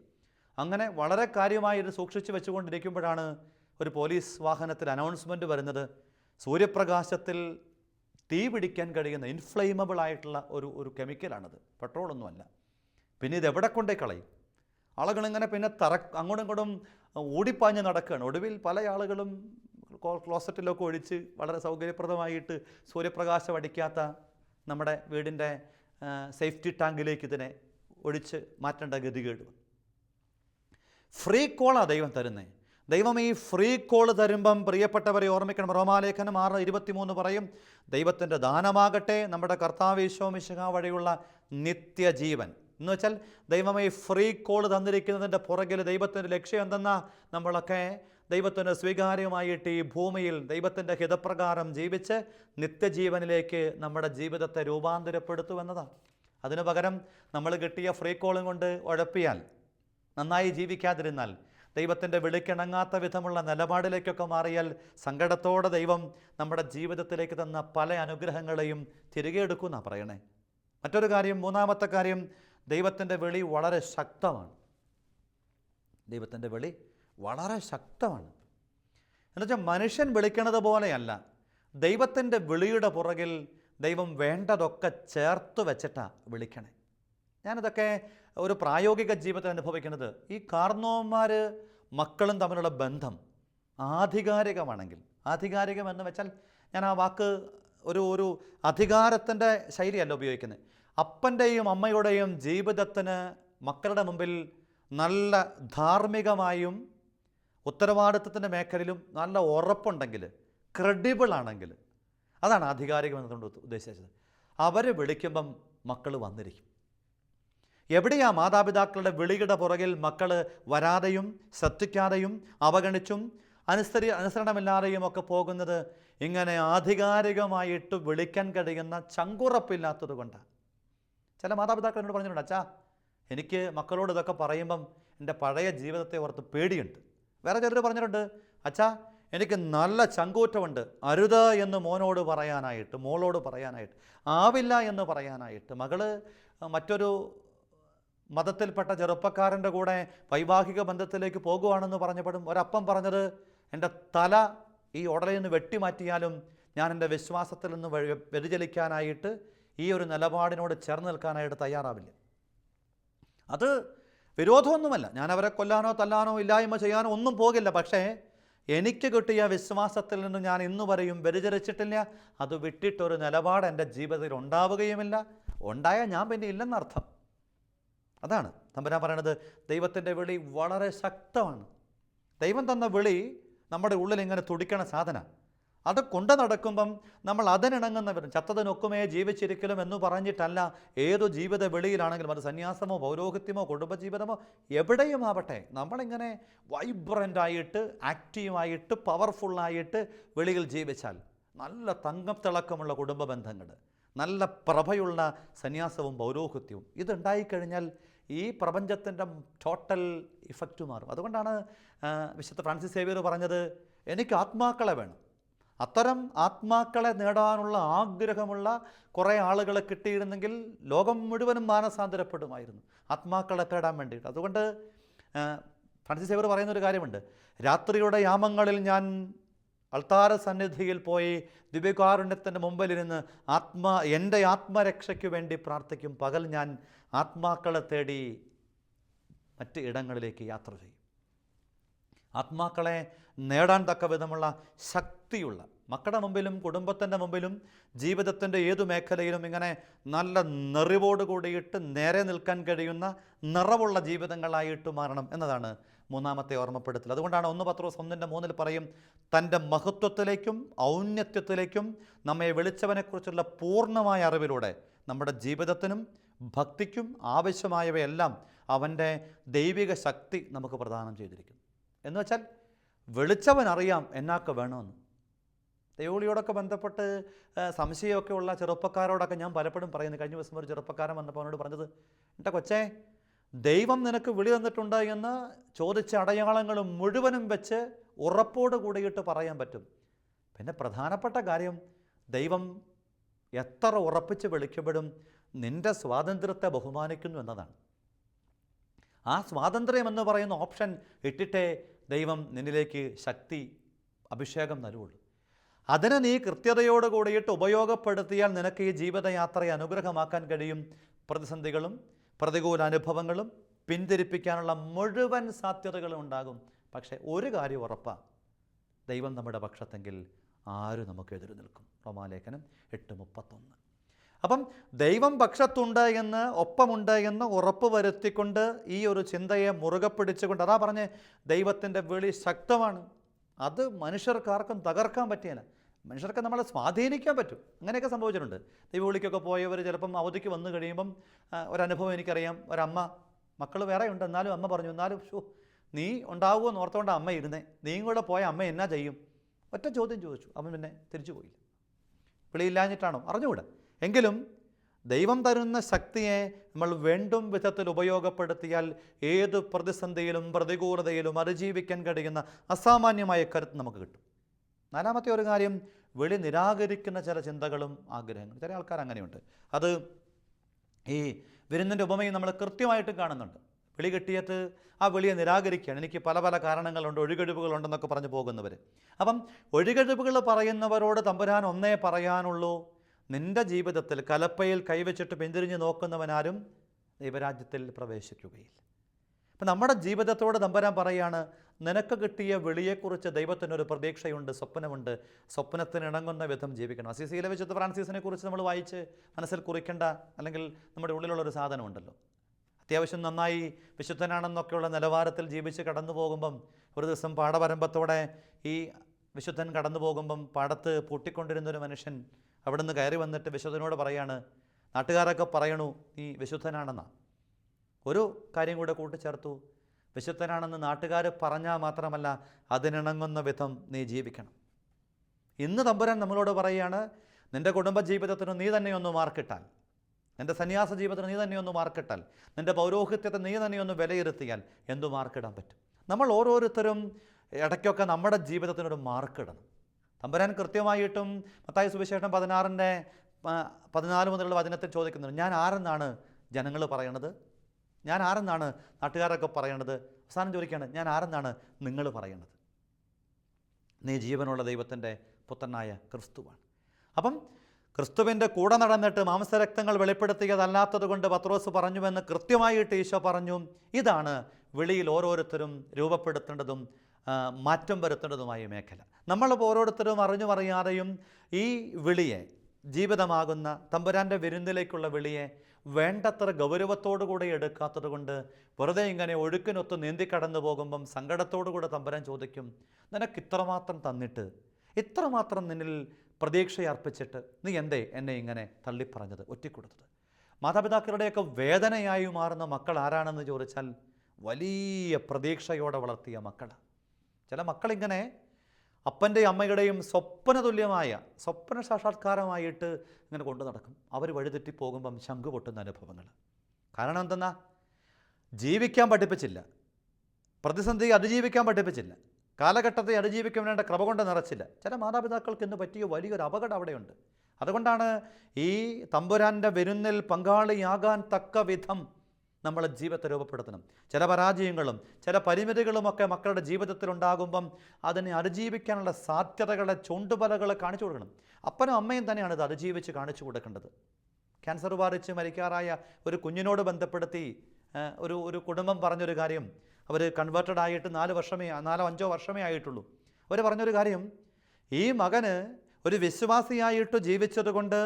അങ്ങനെ വളരെ കാര്യമായി ഇത് സൂക്ഷിച്ച് വെച്ചുകൊണ്ടിരിക്കുമ്പോഴാണ് ഒരു പോലീസ് വാഹനത്തിൽ അനൗൺസ്മെന്റ് വരുന്നത്. സൂര്യപ്രകാശത്തിൽ തീ പിടിക്കാൻ കഴിയുന്ന ഇൻഫ്ലെയിമബിൾ ആയിട്ടുള്ള ഒരു ഒരു കെമിക്കലാണത് പെട്രോളൊന്നുമല്ല പിന്നെ ഇത് എവിടെ കൊണ്ടേ കളയും? ആളുകളിങ്ങനെ പിന്നെ തറ അങ്ങോട്ടും ഇങ്ങോട്ടും ഓടിപ്പാഞ്ഞ് നടക്കുകയാണ്. ഒടുവിൽ പല ആളുകളും ക്ലോ- ക്ലോസറ്റിലൊക്കെ ഒഴിച്ച് വളരെ സൗകര്യപ്രദമായിട്ട് സൂര്യപ്രകാശം അടിക്കാത്ത നമ്മുടെ വീടിന്റെ സേഫ്റ്റി ടാങ്കിലേക്ക് ഇതിനെ ഒഴിച്ച് മാറ്റേണ്ട ഗതികേട്. ഫ്രീ കോളാണ് ദൈവം തരുന്നത് ദൈവം ഈ ഫ്രീ കോൾ തരുമ്പം പ്രിയപ്പെട്ടവരെ ഓർമ്മിക്കണം. റോമാലേഖനം ആറ് ഇരുപത്തിമൂന്ന് പറയും ദൈവത്തിന്റെ ദാനമാകട്ടെ നമ്മുടെ കർത്താവേശോമിശക വഴിയുള്ള നിത്യജീവൻ. എന്ന് വെച്ചാൽ ദൈവം ഈ ഫ്രീ കോൾ തന്നിരിക്കുന്നതിന്റെ പുറകിൽ ദൈവത്തിന്റെ ലക്ഷ്യം എന്തെന്നാ? നമ്മളൊക്കെ ദൈവത്തിന് സ്വീകാര്യമായിട്ട് ഈ ഭൂമിയിൽ ദൈവത്തിന്റെ ഹിതപ്രകാരം ജീവിച്ച് നിത്യജീവനിലേക്ക് നമ്മുടെ ജീവിതത്തെ രൂപാന്തരപ്പെടുത്തുമെന്നതാണ് അതിനു പകരം നമ്മൾ കിട്ടിയ ഫ്രീ കോളും കൊണ്ട് ഉഴപ്പിയാൽ നന്നായി ജീവിക്കാതിരുന്നാൽ ദൈവത്തിന്റെ വിളിക്കിണങ്ങാത്ത വിധമുള്ള നിലപാടിലേക്കൊക്കെ മാറിയാൽ സങ്കടത്തോടെ ദൈവം നമ്മുടെ ജീവിതത്തിലേക്ക് തന്ന പല അനുഗ്രഹങ്ങളെയും തിരികെ എടുക്കുമെന്നാണ് പറയണേ. മറ്റൊരു കാര്യം മൂന്നാമത്തെ കാര്യം ദൈവത്തിന്റെ വിളി വളരെ ശക്തമാണ്. ദൈവത്തിന്റെ വിളി വളരെ ശക്തമാണ്. എന്നുവെച്ചാൽ മനുഷ്യൻ വിളിക്കണത് പോലെയല്ല. ദൈവത്തിന്റെ വിളിയുടെ പുറകിൽ ദൈവം വേണ്ടതൊക്കെ ചേർത്ത് വെച്ചിട്ടാണ് വിളിക്കണേ. ഞാനിതൊക്കെ ഒരു പ്രായോഗിക ജീവിതത്തിൽ അനുഭവിക്കുന്നത് ഈ കാർന്നോന്മാർ മക്കളും തമ്മിലുള്ള ബന്ധം ആധികാരികമാണെങ്കിൽ ആധികാരികം എന്ന് വെച്ചാൽ ഞാൻ ആ വാക്ക് ഒരു ഒരു അധികാരത്തിന്റെ ശൈലിയല്ല ഉപയോഗിക്കുന്നത്. അപ്പന്റെയും അമ്മയുടെയും ജീവിതത്തിന് മക്കളുടെ മുമ്പിൽ നല്ല ധാർമ്മികമായും ഉത്തരവാദിത്വത്തിന്റെ മേഖലയിലും നല്ല ഉറപ്പുണ്ടെങ്കിൽ ക്രെഡിബിൾ ആണെങ്കിൽ അതാണ് ആധികാരികം എന്നതുകൊണ്ട് ഉദ്ദേശിച്ചത്. അവരെ വിളിക്കുമ്പം മക്കൾ വന്നിരിക്കും. എവിടെയാ മാതാപിതാക്കളുടെ വിളിയുടെ പുറകിൽ മക്കൾ വരാതെയും ശ്രദ്ധിക്കാതെയും അവഗണിച്ചും അനുസരി അനുസരണമില്ലാതെയും ഒക്കെ പോകുന്നത് ഇങ്ങനെ ആധികാരികമായിട്ട് വിളിക്കാൻ കഴിയുന്ന ചങ്കുറപ്പില്ലാത്തത് കൊണ്ടാണ്. ചില മാതാപിതാക്കൾ എന്നോട് പറഞ്ഞിട്ടുണ്ട് അച്ഛാ എനിക്ക് മക്കളോട് ഇതൊക്കെ പറയുമ്പം എന്റെ പഴയ ജീവിതത്തെ ഓർത്ത് പേടിയുണ്ട്. വേറെ ചിലർ പറഞ്ഞിട്ടുണ്ട് അച്ഛാ എനിക്ക് നല്ല ചങ്കൂറ്റമുണ്ട്. അരുത് എന്ന് മോനോട് പറയാനായിട്ട് മോളോട് പറയാനായിട്ട് ആവില്ല എന്ന് പറയാനായിട്ട് മകൾ മറ്റൊരു മതത്തിൽപ്പെട്ട ചെറുപ്പക്കാരന്റെ കൂടെ വൈവാഹിക ബന്ധത്തിലേക്ക് പോകുവാണെന്ന് പറഞ്ഞപ്പോഴും ഒരപ്പം പറഞ്ഞത് എന്റെ തല ഈ ഉടലിൽ നിന്ന് വെട്ടിമാറ്റിയാലും ഞാൻ എന്റെ വിശ്വാസത്തിൽ നിന്ന് വ്യതിചലിക്കാനായിട്ട് ഈ ഒരു നിലപാടിനോട് ചേർന്ന് നിൽക്കാനായിട്ട് തയ്യാറാവില്ല. അത് വിരോധമൊന്നുമല്ല. ഞാൻ അവരെ കൊല്ലാനോ തല്ലാനോ ഇല്ലായ്മ ചെയ്യാനോ ഒന്നും പോകില്ല. പക്ഷേ എനിക്ക് കിട്ടിയ വിശ്വാസത്തിൽ നിന്ന് ഞാൻ ഇന്നു വരെയും വ്യതിചരിച്ചിട്ടില്ല അത് വിട്ടിട്ടൊരു നിലപാട് എന്റെ ജീവിതത്തിൽ ഉണ്ടാവുകയുമില്ല. ഉണ്ടായാൽ ഞാൻ പിന്നെ ഇല്ലെന്നർത്ഥം. അതാണ്. തമ്പുരാൻ പറയണത് ദൈവത്തിന്റെ വിളി വളരെ ശക്തമാണ്. ദൈവം തന്ന വിളി നമ്മുടെ ഉള്ളിൽ ഇങ്ങനെ തുടിക്കണ സാധന. അത് കൊണ്ടു നടക്കുമ്പം നമ്മൾ അതിനിണങ്ങുന്നവരും ചത്തതിനൊക്കുമേ ജീവിച്ചിരിക്കലും എന്ന് പറഞ്ഞിട്ടല്ല ഏതു ജീവിത വെളിയിലാണെങ്കിലും അത് സന്യാസമോ പൗരോഹിത്യമോ കുടുംബജീവിതമോ എവിടെയും ആവട്ടെ. നമ്മളിങ്ങനെ വൈബ്രന്റായിട്ട് ആക്റ്റീവായിട്ട് പവർഫുള്ളായിട്ട് വെളിയിൽ ജീവിച്ചാൽ നല്ല തങ്കത്തിളക്കമുള്ള കുടുംബ ബന്ധങ്ങൾ നല്ല പ്രഭയുള്ള സന്യാസവും പൗരോഹിത്യവും ഇതുണ്ടായിക്കഴിഞ്ഞാൽ ഈ പ്രപഞ്ചത്തിന്റെ ടോട്ടൽ ഇഫക്റ്റ് മാറും. അതുകൊണ്ടാണ് വിശുദ്ധ ഫ്രാൻസിസ് സേവിയർ പറഞ്ഞത് എനിക്ക് ആത്മാക്കളെ വേണം. അത്തരം ആത്മാക്കളെ നേടാനുള്ള ആഗ്രഹമുള്ള കുറേ ആളുകളെ കിട്ടിയിരുന്നെങ്കിൽ ലോകം മുഴുവനും മാനസാന്തരപ്പെടുമായിരുന്നു. ആത്മാക്കളെ തേടാൻ വേണ്ടിയിട്ട്. അതുകൊണ്ട് ഫ്രാൻസിസ് സേവർ പറയുന്നൊരു കാര്യമുണ്ട്. രാത്രിയുടെ യാമങ്ങളിൽ ഞാൻ അൾത്താര സന്നിധിയിൽ പോയി ദിവ്യകാരുണ്യത്തിന്റെ മുമ്പിലിരുന്ന് ആത്മാ എന്റെ ആത്മരക്ഷയ്ക്ക് വേണ്ടി പ്രാർത്ഥിക്കും. പകൽ ഞാൻ ആത്മാക്കളെ തേടി മറ്റ് ഇടങ്ങളിലേക്ക് യാത്ര ചെയ്യും. ആത്മാക്കളെ നേടാൻ തക്ക വിധമുള്ള ശക്തിയുള്ള മക്കളുടെ മുമ്പിലും കുടുംബത്തിന്റെ മുമ്പിലും ജീവിതത്തിന്റെ ഏതു മേഖലയിലും ഇങ്ങനെ നല്ല നിറിവോട് കൂടിയിട്ട് നേരെ നിൽക്കാൻ കഴിയുന്ന നിറവുള്ള ജീവിതങ്ങളായിട്ട് മാറണം എന്നതാണ് മൂന്നാമത്തെ ഓർമ്മപ്പെടുത്തൽ. അതുകൊണ്ടാണ് ഒന്ന് പത്രോസ് ഒന്നിന്റെ മൂന്നിൽ പറയും തന്റെ മഹത്വത്തിലേക്കും ഔന്നത്യത്തിലേക്കും നമ്മെ വിളിച്ചവനെക്കുറിച്ചുള്ള പൂർണമായ അറിവിലൂടെ നമ്മുടെ ജീവിതത്തിനും ഭക്തിക്കും ആവശ്യമായവയെല്ലാം അവന്റെ ദൈവിക ശക്തി നമുക്ക് പ്രദാനം ചെയ്തിരിക്കുന്നു. എന്ന് വെച്ചാൽ വിളിച്ചവൻ അറിയാം എന്നാക്ക് വേണമെന്ന്. ദൈവവിളിയോടൊക്കെ ബന്ധപ്പെട്ട് സംശയമൊക്കെ ഉള്ള ചെറുപ്പക്കാരോടൊക്കെ ഞാൻ പലപ്പോഴും പറയുന്നു. കഴിഞ്ഞ ദിവസം ഒരു ചെറുപ്പക്കാരൻ വന്നപ്പോൾ അവനോട് പറഞ്ഞത് എന്റെ കൊച്ചേ ദൈവം നിനക്ക് വിളി തന്നിട്ടുണ്ട് എന്ന് ചോദിച്ച അടയാളങ്ങൾ മുഴുവനും വെച്ച് ഉറപ്പോട് കൂടിയിട്ട് പറയാൻ പറ്റും. പിന്നെ പ്രധാനപ്പെട്ട കാര്യം ദൈവം എത്ര ഉറപ്പിച്ച് വിളിക്കപ്പെടും നിന്റെ സ്വാതന്ത്ര്യത്തെ ബഹുമാനിക്കുന്നു എന്നതാണ്. ആ സ്വാതന്ത്ര്യം എന്ന് പറയുന്ന ഓപ്ഷൻ ഇട്ടിട്ടേ ദൈവം നിന്നിലേക്ക് ശക്തി അഭിഷേകം നൽകുള്ളൂ. അതിനെ നീ കൃത്യതയോട് കൂടിയിട്ട് ഉപയോഗപ്പെടുത്തിയാൽ നിനക്ക് ഈ ജീവിതയാത്രയെ അനുഗ്രഹമാക്കാൻ കഴിയും. പ്രതിസന്ധികളും പ്രതികൂല അനുഭവങ്ങളും പിന്തിരിപ്പിക്കാനുള്ള മുഴുവൻ സാധ്യതകളും ഉണ്ടാകും. പക്ഷേ ഒരു കാര്യം ഉറപ്പാണ് ദൈവം നമ്മുടെ പക്ഷത്തെങ്കിൽ ആരും നമുക്ക് എതിര് നിൽക്കും. റോമാലേഖനം എട്ട് മുപ്പത്തൊന്ന്. അപ്പം ദൈവം പക്ഷത്തുണ്ട് എന്ന് ഒപ്പമുണ്ട് എന്ന് ഉറപ്പ് വരുത്തിക്കൊണ്ട് ഈ ഒരു ചിന്തയെ മുറുകെ പിടിച്ചുകൊണ്ട് അതാ പറഞ്ഞ് ദൈവത്തിന്റെ വിളി ശക്തമാണ്. അത് മനുഷ്യർക്കാർക്കും തകർക്കാൻ പറ്റിയല്ല മനുഷ്യർക്ക് നമ്മളെ സ്വാധീനിക്കാൻ പറ്റും. അങ്ങനെയൊക്കെ സംഭവിച്ചിട്ടുണ്ട്. ദൈവവിളിക്കൊക്കെ പോയവർ ചിലപ്പം അവധിക്ക് വന്നു കഴിയുമ്പം ഒരനുഭവം എനിക്കറിയാം. ഒരമ്മ മക്കൾ വേറെ ഉണ്ട്. എന്നാലും അമ്മ പറഞ്ഞു എന്നാലും ഷോ നീ ഉണ്ടാവുമെന്ന് ഓർത്തുകൊണ്ട് അമ്മ ഇരുന്നേ. നീയും കൂടെ പോയ അമ്മ എന്നാ ചെയ്യും? ഒറ്റ ചോദ്യം ചോദിച്ചു. അവൻ പിന്നെ തിരിച്ചു പോയില്ല വിളിയില്ലാഞ്ഞിട്ടാണോ? അറിഞ്ഞുകൂടാ. എങ്കിലും ദൈവം തരുന്ന ശക്തിയെ നമ്മൾ വേണ്ടും വിധത്തിൽ ഉപയോഗപ്പെടുത്തിയാൽ ഏത് പ്രതിസന്ധിയിലും പ്രതികൂലതയിലും അതിജീവിക്കാൻ കഴിയുന്ന അസാമാന്യമായ കരുത്ത് നമുക്ക് കിട്ടും. നാലാമത്തെ ഒരു കാര്യം വെളി നിരാകരിക്കുന്ന ചില ചിന്തകളും ആഗ്രഹങ്ങളും. ചില ആൾക്കാർ അങ്ങനെയുണ്ട്. അത് ഈ വിരുന്നിന്റെ ഉപമയും നമ്മൾ കൃത്യമായിട്ടും കാണുന്നുണ്ട്. വിളി കിട്ടിയത് ആ വിളിയെ നിരാകരിക്കുകയാണ്. എനിക്ക് പല പല കാരണങ്ങളുണ്ട് ഒഴികഴിവുകളുണ്ടെന്നൊക്കെ പറഞ്ഞു പോകുന്നവർ അപ്പം ഒഴികഴിവുകൾ പറയുന്നവരോട് തമ്പുരാൻ ഒന്നേ പറയാനുള്ളൂ നിന്റെ ജീവിതത്തിൽ കലപ്പയിൽ കൈവച്ചിട്ട് പിന്തിരിഞ്ഞ് നോക്കുന്നവനാരും ദൈവരാജ്യത്തിൽ പ്രവേശിക്കുകയില്ല. അപ്പം നമ്മുടെ ജീവിതത്തോട് നമ്പരാൻ പറയാണ് നിനക്ക് കിട്ടിയ വിളിയെക്കുറിച്ച് ദൈവത്തിനൊരു പ്രതീക്ഷയുണ്ട് സ്വപ്നമുണ്ട്. സ്വപ്നത്തിന് ഇണങ്ങുന്ന വിധം ജീവിക്കണം. അസിസിയിലെ വിശുദ്ധ ഫ്രാൻസിസിനെ കുറിച്ച് നമ്മൾ വായിച്ച് മനസ്സിൽ കുറിക്കേണ്ട അല്ലെങ്കിൽ നമ്മുടെ ഉള്ളിലുള്ളൊരു സാധനമുണ്ടല്ലോ. അത്യാവശ്യം നന്നായി വിശുദ്ധനാണെന്നൊക്കെയുള്ള നിലവാരത്തിൽ ജീവിച്ച് കടന്നു പോകുമ്പം ഒരു ദിവസം പാഠപരമ്പത്തോടെ ഈ വിശുദ്ധൻ കടന്നു പോകുമ്പം പാടത്ത് പൂട്ടിക്കൊണ്ടിരുന്ന ഒരു മനുഷ്യൻ അവിടുന്ന് കയറി വന്നിട്ട് വിശുദ്ധനോട് പറയാണ് നാട്ടുകാരൊക്കെ പറയണു നീ വിശുദ്ധനാണെന്നാ. ഒരു കാര്യം കൂടെ കൂട്ടിച്ചേർത്തു. വിശുദ്ധനാണെന്ന് നാട്ടുകാർ പറഞ്ഞാൽ മാത്രമല്ല അതിനിണങ്ങുന്ന വിധം നീ ജീവിക്കണം. ഇന്ന് തമ്പുരാൻ നമ്മളോട് പറയുകയാണ് നിന്റെ കുടുംബജീവിതത്തിന് നീ തന്നെയൊന്ന് മാർക്കിട്ടാൽ. നിന്റെ സന്യാസ ജീവിതത്തിന് നീ തന്നെയൊന്ന് മാർക്കിട്ടാൽ. നിന്റെ പൗരോഹിത്യത്തെ നീ തന്നെയൊന്ന് വിലയിരുത്തിയാൽ എന്തു മാർക്കിടാൻ പറ്റും? നമ്മൾ ഓരോരുത്തരും ഇടയ്ക്കൊക്കെ നമ്മുടെ ജീവിതത്തിനൊരു മാർക്കിടണം. തമ്പുരാൻ കൃത്യമായിട്ടും മത്തായ സുവിശേഷം പതിനാറിന്റെ പതിനാല് മുതലുള്ള വചനത്തിൽ ചോദിക്കുന്നുണ്ട്. ഞാൻ ആരെന്നാണ് ജനങ്ങൾ പറയണത്? ഞാൻ ആരെന്നാണ് നാട്ടുകാരൊക്കെ പറയണത്? അവസാനം ചോദിക്കുകയാണ് ഞാൻ ആരെന്നാണ് നിങ്ങൾ പറയണത്? നീ ജീവനുള്ള ദൈവത്തിന്റെ പുത്രനായ ക്രിസ്തുവാണ്. അപ്പം ക്രിസ്തുവിന്റെ കൂടെ നടന്നിട്ട് മാംസരക്തങ്ങൾ വെളിപ്പെടുത്തിയതല്ലാത്തത് കൊണ്ട് പത്രോസ് പറഞ്ഞുവെന്ന് കൃത്യമായിട്ട് ഈശോ പറഞ്ഞു. ഇതാണ് വിളിയിൽ ഓരോരുത്തരും രൂപപ്പെടുത്തേണ്ടതും മാറ്റം വരുത്തേണ്ടതുമായ മേഖല. നമ്മളിപ്പോൾ ഓരോരുത്തരും അറിഞ്ഞു പറയാതെയും ഈ വിളിയെ ജീവിതമാകുന്ന തമ്പുരാന്റെ വിരുന്നിലേക്കുള്ള വിളിയെ വേണ്ടത്ര ഗൗരവത്തോടുകൂടെ എടുക്കാത്തത് കൊണ്ട് വെറുതെ ഇങ്ങനെ ഒഴുക്കിനൊത്ത് നീന്തി കടന്നു പോകുമ്പം സങ്കടത്തോടുകൂടെ തമ്പുരാൻ ചോദിക്കും നിനക്ക് ഇത്രമാത്രം തന്നിട്ട് ഇത്രമാത്രം നിന്നിൽ പ്രതീക്ഷ അർപ്പിച്ചിട്ട് നീ എന്തേ എന്നെ ഇങ്ങനെ തള്ളിപ്പറഞ്ഞത് ഒറ്റിക്കൊടുത്തത്? മാതാപിതാക്കളുടെയൊക്കെ വേദനയായി മാറുന്ന മക്കൾ ആരാണെന്ന് ചോദിച്ചാൽ വലിയ പ്രതീക്ഷയോടെ വളർത്തിയ മക്കളാണ് ചില മക്കളിങ്ങനെ അപ്പന്റെയും അമ്മയുടെയും സ്വപ്ന തുല്യമായ സ്വപ്ന സാക്ഷാത്കാരമായിട്ട് ഇങ്ങനെ കൊണ്ടു നടക്കും. അവർ വഴിതെറ്റി പോകുമ്പം ശംഖു പൊട്ടുന്ന അനുഭവങ്ങൾ. കാരണം എന്തെന്നാ? ജീവിക്കാൻ പഠിപ്പിച്ചില്ല. പ്രതിസന്ധി അതിജീവിക്കാൻ പഠിപ്പിച്ചില്ല. കാലഘട്ടത്തെ അതിജീവിക്കാൻ വേണ്ട ക്രമ കൊണ്ട് നിറച്ചില്ല. ചില മാതാപിതാക്കൾക്ക് ഇന്ന് പറ്റിയ വലിയൊരു അപകടം അവിടെയുണ്ട്. അതുകൊണ്ടാണ് ഈ തമ്പുരാന്റെ വിരുന്നിൽ പങ്കാളിയാകാൻ തക്ക വിധം നമ്മൾ ജീവിതത്തെ രൂപപ്പെടുത്തണം. ചില പരാജയങ്ങളും ചില പരിമിതികളുമൊക്കെ മക്കളുടെ ജീവിതത്തിൽ ഉണ്ടാകുമ്പം അതിനെ അതിജീവിക്കാനുള്ള സാധ്യതകളെ ചൂണ്ടുപലകളെ കാണിച്ചു കൊടുക്കണം. അപ്പനും അമ്മയും തന്നെയാണ് ഇത് അതിജീവിച്ച് കാണിച്ചു കൊടുക്കേണ്ടത്. ക്യാൻസർ ബാധിച്ച് മരിക്കാറായ ഒരു കുഞ്ഞിനോട് ബന്ധപ്പെടുത്തി ഒരു ഒരു കുടുംബം പറഞ്ഞൊരു കാര്യം അവർ കൺവേർട്ടഡ് ആയിട്ട് നാല് വർഷമേ നാലോ അഞ്ചോ വർഷമേ ആയിട്ടുള്ളൂ. അവർ പറഞ്ഞൊരു കാര്യം ഈ മകന് ഒരു വിശ്വാസിയായിട്ട് ജീവിച്ചതുകൊണ്ട്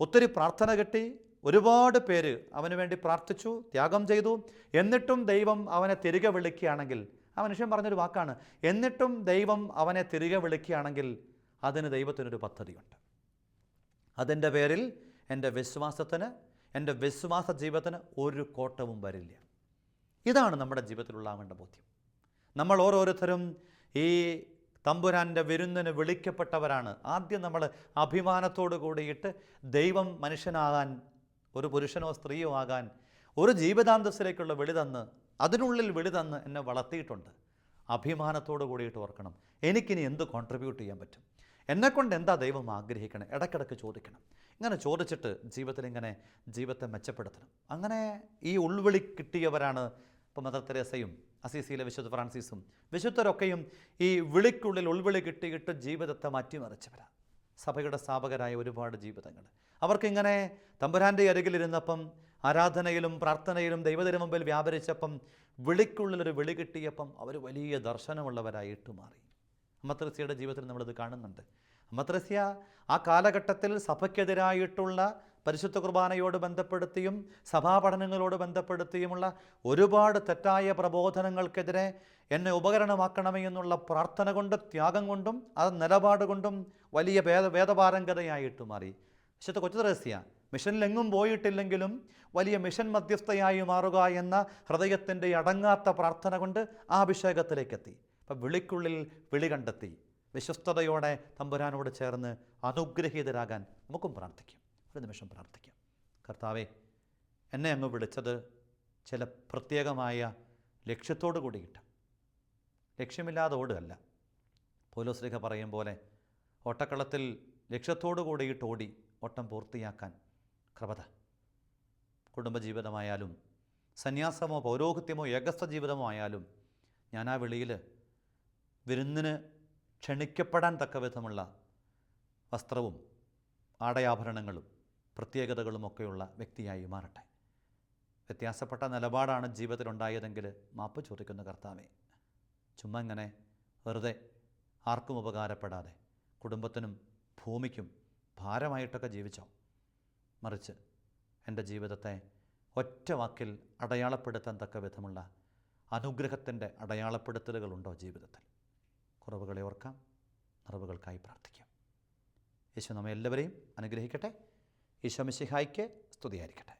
ഒത്തിരി പ്രാർത്ഥന കിട്ടി ഒരുപാട് പേര് അവന് വേണ്ടി പ്രാർത്ഥിച്ചു ത്യാഗം ചെയ്തു. എന്നിട്ടും ദൈവം അവനെ തിരികെ വിളിക്കുകയാണെങ്കിൽ ആ മനുഷ്യൻ പറഞ്ഞൊരു വാക്കാണ് എന്നിട്ടും ദൈവം അവനെ തിരികെ വിളിക്കുകയാണെങ്കിൽ അതിന് ദൈവത്തിനൊരു പദ്ധതിയുണ്ട്. അതിന്റെ പേരിൽ എന്റെ വിശ്വാസത്തിന് എന്റെ വിശ്വാസ ജീവിതത്തിന് ഒരു കോട്ടവും വരില്ല. ഇതാണ് നമ്മുടെ ജീവിതത്തിലുള്ളാവേണ്ട ബോധ്യം. നമ്മൾ ഓരോരുത്തരും ഈ തമ്പുരാന്റെ വിരുന്നിന് വിളിക്കപ്പെട്ടവരാണ്. ആദ്യം നമ്മൾ അഭിമാനത്തോടു കൂടിയിട്ട് ദൈവം മനുഷ്യനാകാൻ ഒരു പുരുഷനോ സ്ത്രീയോ ആകാൻ ഒരു ജീവിതാന്തസ്സിലേക്കുള്ള വിളി തന്ന് അതിനുള്ളിൽ വിളി തന്ന് എന്നെ വളർത്തിയിട്ടുണ്ട്. അഭിമാനത്തോടു കൂടിയിട്ട് ഓർക്കണം. എനിക്കിനി എന്ത് കോൺട്രിബ്യൂട്ട് ചെയ്യാൻ പറ്റും? എന്നെക്കൊണ്ട് എന്താ ദൈവം ആഗ്രഹിക്കണം? ഇടയ്ക്കിടയ്ക്ക് ചോദിക്കണം. ഇങ്ങനെ ചോദിച്ചിട്ട് ജീവിതത്തിൽ ഇങ്ങനെ ജീവിതത്തെ മെച്ചപ്പെടുത്തണം. അങ്ങനെ ഈ ഉൾവിളി കിട്ടിയവരാണ് ഇപ്പോൾ മദർ തെരേസയും അസീസിയിലെ വിശുദ്ധ ഫ്രാൻസിസും വിശുദ്ധരൊക്കെയും ഈ വിളിക്കുള്ളിൽ ഉൾവിളി കിട്ടിയിട്ട് ജീവിതത്തെ മാറ്റിമറിച്ചവരാണ് സഭയുടെ സ്ഥാപകരായ ഒരുപാട് ജീവിതങ്ങൾ. അവർക്കിങ്ങനെ തമ്പുരാന്റെ അരികിലിരുന്നപ്പം ആരാധനയിലും പ്രാർത്ഥനയിലും ദൈവത്തിന് മുമ്പിൽ വ്യാപരിച്ചപ്പം വിളിക്കുള്ളിലൊരു വിളി കിട്ടിയപ്പം അവർ വലിയ ദർശനമുള്ളവരായിട്ട് മാറി. അമ്മത്രസ്യയുടെ ജീവിതത്തിൽ നമ്മളിത് കാണുന്നുണ്ട്. അമ്മത്രസ്യ ആ കാലഘട്ടത്തിൽ സഭയ്ക്കെതിരായിട്ടുള്ള പരിശുദ്ധ കുർബാനയോട് ബന്ധപ്പെടുത്തിയും സഭാപഠനങ്ങളോട് ബന്ധപ്പെടുത്തിയുമുള്ള ഒരുപാട് തെറ്റായ പ്രബോധനങ്ങൾക്കെതിരെ എന്നെ ഉപകരണമാക്കണമേ എന്നുള്ള പ്രാർത്ഥന കൊണ്ട് ത്യാഗം കൊണ്ടും ആ നിലപാട് കൊണ്ടും വലിയ വേദ വേദപാരംഗതയായിട്ട് മാറി. വിശുദ്ധ കൊച്ചു രഹസ്യ മിഷനിലെങ്ങും പോയിട്ടില്ലെങ്കിലും വലിയ മിഷൻ മധ്യസ്ഥയായി മാറുക എന്ന ഹൃദയത്തിന്റെ അടങ്ങാത്ത പ്രാർത്ഥന കൊണ്ട് ആ അഭിഷേകത്തിലേക്കെത്തി. അപ്പം വിളിക്കുള്ളിൽ വിളി കണ്ടെത്തി. വിശ്വസ്തയോടെ തമ്പുരാനോട് ചേർന്ന് അനുഗ്രഹീതരാകാൻ നമുക്കും പ്രാർത്ഥിക്കാം. ഒരു നിമിഷം പ്രാർത്ഥിക്കാം. കർത്താവെ എന്നെ അങ്ങ് വിളിച്ചത് ചില പ്രത്യേകമായ ലക്ഷ്യത്തോടു കൂടിയിട്ട്. ലക്ഷ്യമില്ലാതെ ഓടുകയല്ല. പോലോസ്ലിഹ പറയും പോലെ ഓട്ടക്കളത്തിൽ ലക്ഷ്യത്തോടു കൂടിയിട്ട് ഓടി. ഓട്ടം പൂർത്തിയാക്കാൻ കൃപത. കുടുംബജീവിതമായാലും സന്യാസമോ പൗരോഹിത്യമോ ഏകസ്ഥ ജീവിതമോ ആയാലും ഞാൻ ആ വിളിയിൽ വിരുന്നിന് ക്ഷണിക്കപ്പെടാൻ തക്ക വിധമുള്ള വസ്ത്രവും ആടയാഭരണങ്ങളും പ്രത്യേകതകളും ഒക്കെയുള്ള വ്യക്തിയായി മാറട്ടെ. വ്യത്യാസപ്പെട്ട നിലപാടാണ് ജീവിതത്തിലുണ്ടായതെങ്കിൽ മാപ്പ് ചോദിക്കുന്ന കർത്താവെ. ചുമ്മാ ഇങ്ങനെ വെറുതെ ആർക്കും ഉപകാരപ്പെടാതെ കുടുംബത്തിനും ഭൂമിക്കും ഭാരമായിട്ടൊക്കെ ജീവിച്ചോ? മറിച്ച് എന്റെ ജീവിതത്തെ ഒറ്റ വാക്കിൽ അടയാളപ്പെടുത്താൻ തക്ക വിധമുള്ള അനുഗ്രഹത്തിന്റെ അടയാളപ്പെടുത്തലുകളുണ്ടോ ജീവിതത്തിൽ? കുറവുകളെ ഓർക്കാം നിറവുകൾക്കായി പ്രാർത്ഥിക്കാം. യേശു നമ്മെ എല്ലാവരെയും അനുഗ്രഹിക്കട്ടെ. ഈശോ മിശിഹായ്ക്ക് സ്തുതിയായിരിക്കട്ടെ.